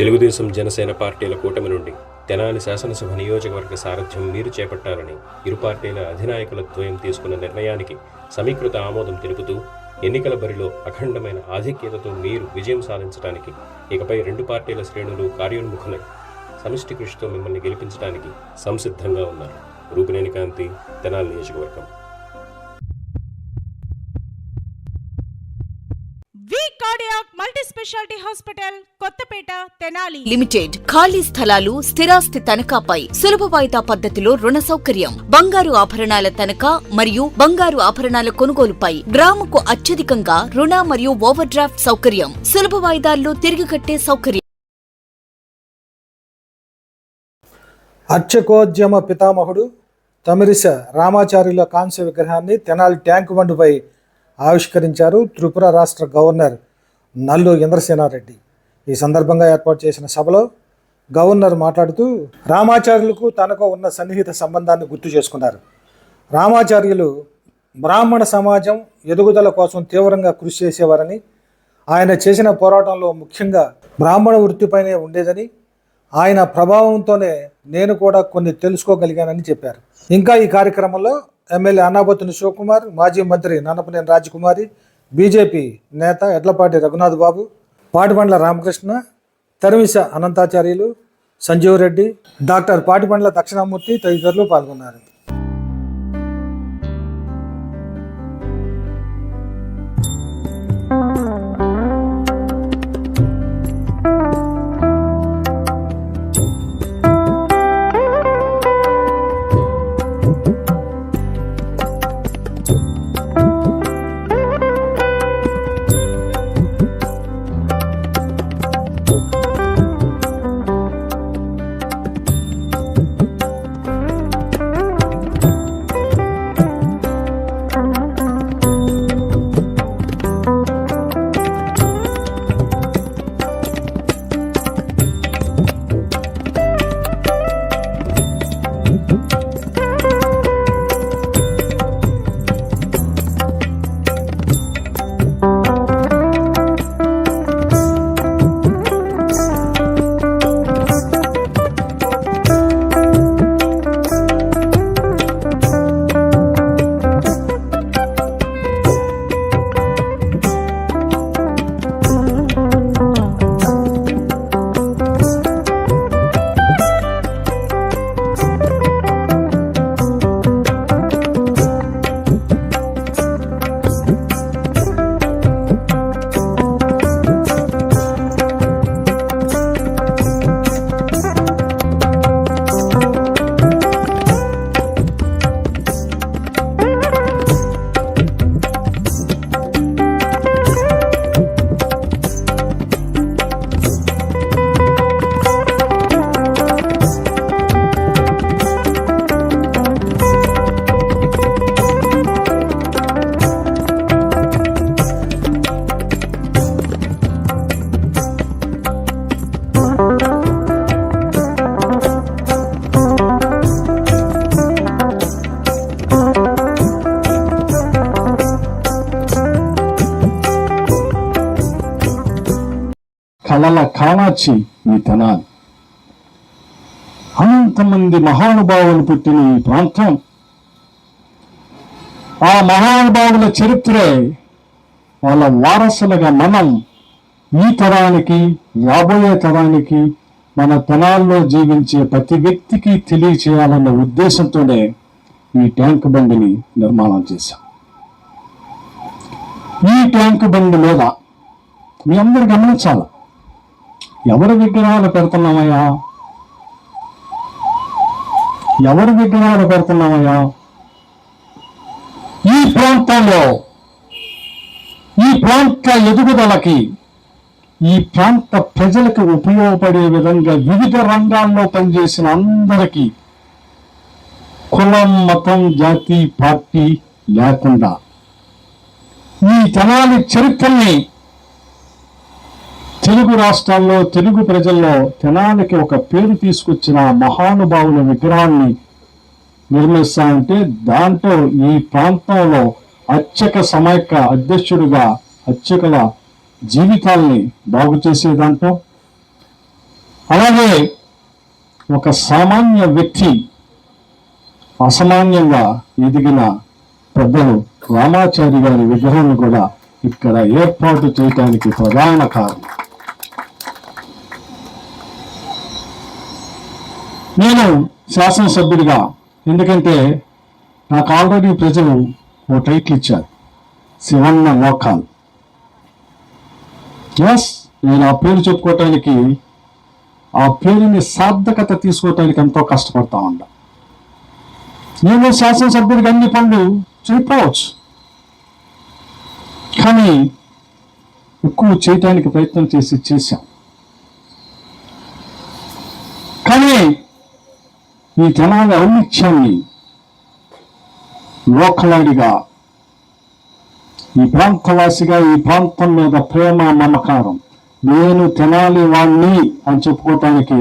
తెలుగుదేశం జనసేన పార్టీల కూటమి నుండి తెనాలి శాసనసభ నియోజకవర్గ సారథ్యం మీరు చేపట్టాలని ఇరు పార్టీల అధినాయకుల ద్వయం తీసుకున్న నిర్ణయానికి సమీకృత ఆమోదం తెలుపుతూ ఎన్నికల బరిలో అఖండమైన ఆధిక్యతతో మీరు విజయం సాధించడానికి ఇకపై రెండు పార్టీల శ్రేణులు కార్యోన్ముఖులై సమిష్టి కృషితో మిమ్మల్ని గెలిపించడానికి సంసిద్ధంగా ఉన్నారు. రూపినేని కాంతి తెనాలి నియోజకవర్గం. Speciality hospital Kothapeta Tenali. Limited ఖాళీ స్థలాలు స్థిరాస్తి తనఖాపై సులభ వాయిదా పద్ధతిలో రుణ సౌకర్యం. బంగారు ఆభరణాల తనఖా మరియు బంగారు ఆభరణాల కొనుగోలుపై గ్రాముకు అత్యధికంగా రుణ మరియు ఓవర్ డ్రాఫ్ట్ సౌకర్యం. సులభ వాయిదాల్లో తిరిగి కట్టే సౌకర్యం. అర్చకోద్యమ పితామహుడు తమిరిస రామాచార్యుల కాంస్య విగ్రహాన్ని తెనాలి ట్యాంక్ బండుపై ఆవిష్కరించారు త్రిపుర రాష్ట్ర గవర్నర్ నల్లు ఇంద్రసేనారెడ్డి. ఈ సందర్భంగా ఏర్పాటు చేసిన సభలో గవర్నర్ మాట్లాడుతూ రామాచార్యులకు తనకు ఉన్న సన్నిహిత సంబంధాన్ని గుర్తు చేసుకున్నారు. రామాచార్యులు బ్రాహ్మణ సమాజం ఎదుగుదల కోసం తీవ్రంగా కృషి చేసేవారని ఆయన చేసిన పోరాటంలో ముఖ్యంగా బ్రాహ్మణ వృత్తిపైనే ఉండేదని ఆయన ప్రభావంతోనే నేను కూడా కొన్ని తెలుసుకోగలిగానని చెప్పారు. ఇంకా ఈ కార్యక్రమంలో ఎమ్మెల్యే అన్నాబత్తుని శివకుమార్ మాజీ మంత్రి నన్నపనేని రాజకుమారి బీజేపీ నేత ఎడ్లపాటి రఘునాథ్ బాబు పాటిపండ్ల రామకృష్ణ తరిమిస అనంతాచార్యులు సంజీవ్ రెడ్డి డాక్టర్ పాటిపండ్ల దక్షిణామూర్తి తదితరులు పాల్గొన్నారు. కలల కామాచి ఈ తెనాలి. అనంతమంది మహానుభావులు పుట్టిన ఈ ప్రాంతం ఆ మహానుభావుల చరిత్రే వాళ్ళ వారసులుగా మనం ఈ తరానికి రాబోయే తరానికి మన తనాల్లో జీవించే ప్రతి వ్యక్తికి తెలియచేయాలన్న ఉద్దేశంతోనే ఈ ట్యాంక్ బండిని నిర్మాణం చేశాం. ఈ ట్యాంక్ బండి మీద మీ అందరు గమనించాలి? ఎవరి విగ్రహాలు పెడుతున్నామయ్యా? ఎవరి విగ్రహాలు పెడుతున్నామయ్యా? ఈ ప్రాంతంలో ఈ ప్రాంత ఎదుగుదలకి ఈ ప్రాంత ప్రజలకు ఉపయోగపడే విధంగా వివిధ రంగాల్లో పనిచేసిన అందరికీ కులం మతం జాతి పార్టీ లేకుండా ఈ జనాలి చరిత్రని తెలుగు రాష్ట్రాల్లో తెలుగు ప్రజల్లో తెనాలికి ఒక పేరు తీసుకొచ్చిన మహానుభావుల విగ్రహాన్ని నిర్మిస్తామంటే దాంట్లో ఈ ప్రాంతంలో అర్చక సమైక్య అధ్యక్షుడిగా అర్చకుల జీవితాల్ని బాగు చేసే దాంట్లో. అలాగే ఒక సామాన్య వ్యక్తి అసామాన్యంగా ఎదిగిన పెద్దలు రామాచారి గారి విగ్రహాన్ని కూడా ఇక్కడ ఏర్పాటు చేయడానికి ప్రధాన కారణం. నేను శాసనసభ్యుడిగా. ఎందుకంటే నాకు ఆల్రెడీ ప్రజలు ఓ టైటిల్ ఇచ్చారు. శివన్న లోకాల్. ఎస్ నేను ఆ పేరు చెప్పుకోవటానికి ఆ పేరుని సార్థకత తీసుకోవటానికి ఎంతో కష్టపడతా ఉండా. నేను శాసనసభ్యుడికి అన్ని పనులు చేయకపోవచ్చు కానీ ఎక్కువ చేయటానికి ప్రయత్నం చేసి చేశాం కానీ ఈ తెనాలి ఔన్నిత్యాన్ని లోకలాడిగా ఈ ప్రాంతవాసిగా ఈ ప్రాంతం మీద ప్రేమ నమ్మకారం నేను తెనాలి వాణ్ణి అని చెప్పుకోవటానికి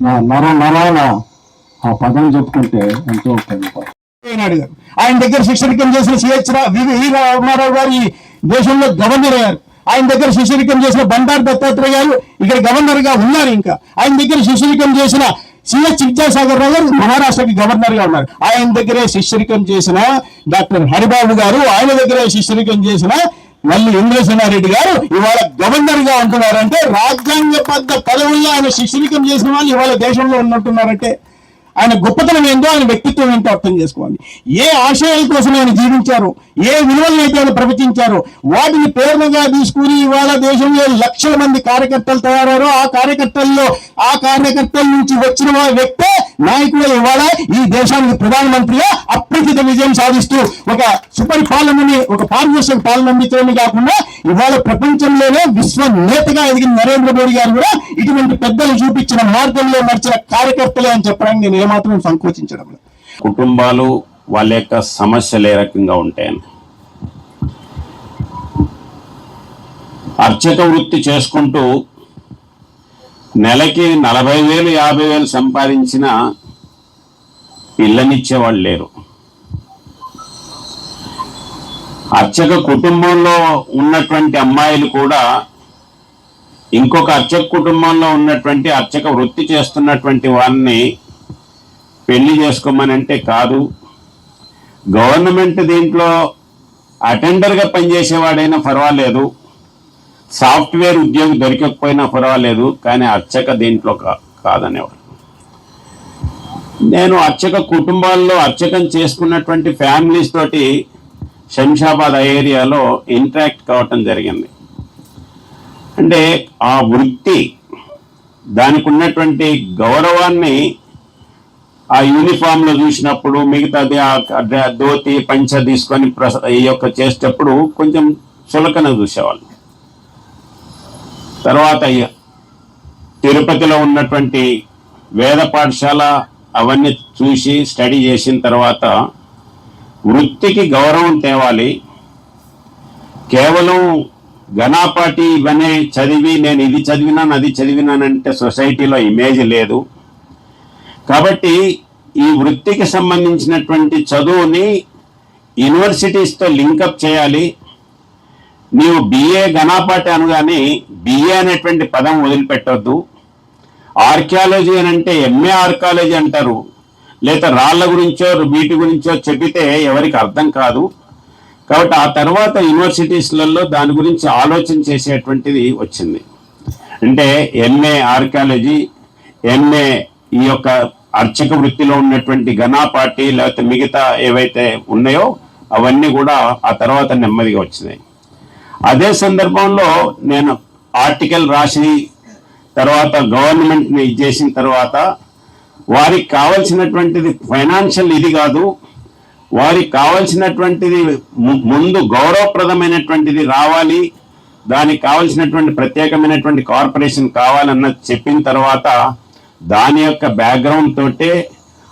నా నర నరాల ఆ పదం చెప్పుకుంటే ఎంతో నాయుడు గారు ఆయన దగ్గర శిక్షరికం చేసిన సిహెచ్ వి రామారావు గారు ఈ దేశంలో గవర్నర్ అయ్యారు. ఆయన దగ్గర శిష్యరికం చేసిన బండారు దత్తాత్రేయ గారు ఇక్కడ గవర్నర్గా ఉన్నారు ఇంకా. ఆయన దగ్గర శిష్యరికం చేసిన సిఎస్ విద్యాసాగర్ రావు గారు మహారాష్ట్రకి గవర్నర్గా ఉన్నారు. ఆయన దగ్గరే శిష్యరికం చేసిన డాక్టర్ హరిబాబు గారు ఆయన దగ్గరే శిష్యరికం చేసిన మళ్ళీ ఇంద్రసేనారెడ్డి గారు ఇవాళ గవర్నర్గా ఉంటున్నారంటే రాజ్యాంగబద్ధ పదవుల్లో ఆయన శిష్యరికం చేసిన వాళ్ళు ఇవాళ దేశంలో ఉన్నట్టున్నారంటే. ఆయన గొప్పతనం ఏందో ఆయన వ్యక్తిత్వం ఏంటో అర్థం చేసుకోవాలి. ఏ ఆశయాల కోసం ఆయన జీవించారు? ఏ విలువలను అయితే ఆయన ప్రవచించారు? వాటిని ప్రేరణగా తీసుకుని ఇవాళ దేశంలో లక్షల మంది కార్యకర్తలు తయారయ్యారు. ఆ కార్యకర్తల్లో ఆ కార్యకర్తల నుంచి వచ్చిన వ్యక్తే నాయకుడు ఇవాళ ఈ దేశానికి ప్రధానమంత్రిగా అప్రకృత విజయం సాధిస్తూ ఒక సుపరిపాలనని ఒక పారదర్శక పాలన అందించడమే కాకుండా ఇవాళ ప్రపంచంలోనే విశ్వ నేతగా ఎదిగిన నరేంద్ర మోడీ గారు కూడా ఇటువంటి పెద్దలు చూపించిన మార్గంలో నడిచిన కార్యకర్తలే అని చెప్పడానికి నేను ఏమాత్రం సంకోచించడం కుటుంబాలు వాళ్ళ యొక్క సమస్యలు ఏ రకంగా ఉంటాయని. అర్చక వృత్తి చేసుకుంటూ నెలకి నలభై వేలు యాభై వేలు సంపాదించిన పిల్లనిచ్చేవాళ్ళు లేరు. అర్చక కుటుంబంలో ఉన్నటువంటి అమ్మాయిలు కూడా ఇంకొక అర్చక కుటుంబంలో ఉన్నటువంటి అర్చక వృత్తి చేస్తున్నటువంటి వారిని పెళ్ళి చేసుకోమని అంటే కాదు. గవర్నమెంట్ దీంట్లో అటెండర్గా పనిచేసేవాడైనా పర్వాలేదు. సాఫ్ట్వేర్ ఉద్యోగి దొరకకపోయినా పర్వాలేదు కానీ అర్చక దీంట్లో కా కాదనేవాడు. నేను అర్చక కుటుంబాల్లో అర్చకం చేసుకున్నటువంటి ఫ్యామిలీస్ తోటి శంషాబాద్ ఆ ఏరియాలో ఇంటరాక్ట్ కావటం జరిగింది. అంటే ఆ వృత్తి దానికి ఉన్నటువంటి గౌరవాన్ని ఆ యూనిఫామ్లో చూసినప్పుడు మిగతాది ఆ ధోతి పంచ తీసుకొని ప్రస- ఈ యొక్క చేసేటప్పుడు కొంచెం చులకన చూసేవాళ్ళు. తర్వాత తిరుపతిలో ఉన్నటువంటి వేద పాఠశాల అవన్నీ చూసి స్టడీ చేసిన తర్వాత వృత్తికి గౌరవం తేవాలి. కేవలం ఘనాపాటి ఇవన్నీ చదివి నేను ఇది చదివినాను అది చదివినానంటే సొసైటీలో ఇమేజ్ లేదు. కాబట్టి ఈ వృత్తికి సంబంధించినటువంటి చదువుని యూనివర్సిటీస్తో లింకప్ చేయాలి. నీవు బిఏ ఘనాపాటి అనగానే బిఏ అనేటువంటి పదం వదిలిపెట్టొద్దు. ఆర్కియాలజీ అని అంటే ఎంఏ ఆర్కాలజీ అంటారు. లేదా రాళ్ళ గురించో వీటి గురించో చెప్పితే ఎవరికి అర్థం కాదు. కాబట్టి ఆ తర్వాత యూనివర్సిటీస్లలో దాని గురించి ఆలోచన చేసేటువంటిది వచ్చింది. అంటే ఎంఏ ఆర్కియాలజీ ఎంఏ ఈ యొక్క అర్చక వృత్తిలో ఉన్నటువంటి ఘనాపాటి లేకపోతే మిగతా ఏవైతే ఉన్నాయో అవన్నీ కూడా ఆ తర్వాత నెమ్మదిగా వచ్చినాయి. అదే సందర్భంలో నేను ఆర్టికల్ రాసి తర్వాత గవర్నమెంట్ని ఇది చేసిన తర్వాత వారికి కావలసినటువంటిది ఫైనాన్షియల్ ఇది కాదు. వారికి కావలసినటువంటిది ము- ముందు గౌరవప్రదమైనటువంటిది రావాలి. దానికి కావలసినటువంటి ప్రత్యేకమైనటువంటి కార్పొరేషన్ కావాలన్నది చెప్పిన తర్వాత దాని యొక్క బ్యాక్గ్రౌండ్ తోటే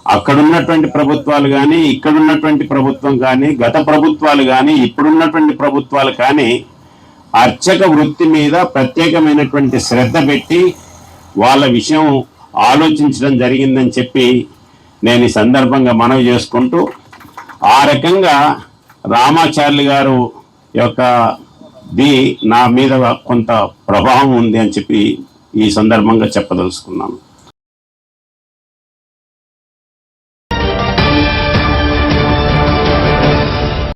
అక్కడున్నటువంటి ప్రభుత్వాలు కానీ ఇక్కడ ఉన్నటువంటి ప్రభుత్వం కానీ గత ప్రభుత్వాలు కానీ ఇప్పుడున్నటువంటి ప్రభుత్వాలు కానీ అర్చక వృత్తి మీద ప్రత్యేకమైనటువంటి శ్రద్ధ పెట్టి వాళ్ళ విషయం ఆలోచించడం జరిగిందని చెప్పి నేను ఈ సందర్భంగా మనవి చేసుకుంటూ ఆ రకంగా రామాచార్యులు గారు యొక్క ది నా మీద కొంత ప్రభావం ఉంది అని చెప్పి ఈ సందర్భంగా చెప్పదలుచుకున్నాను.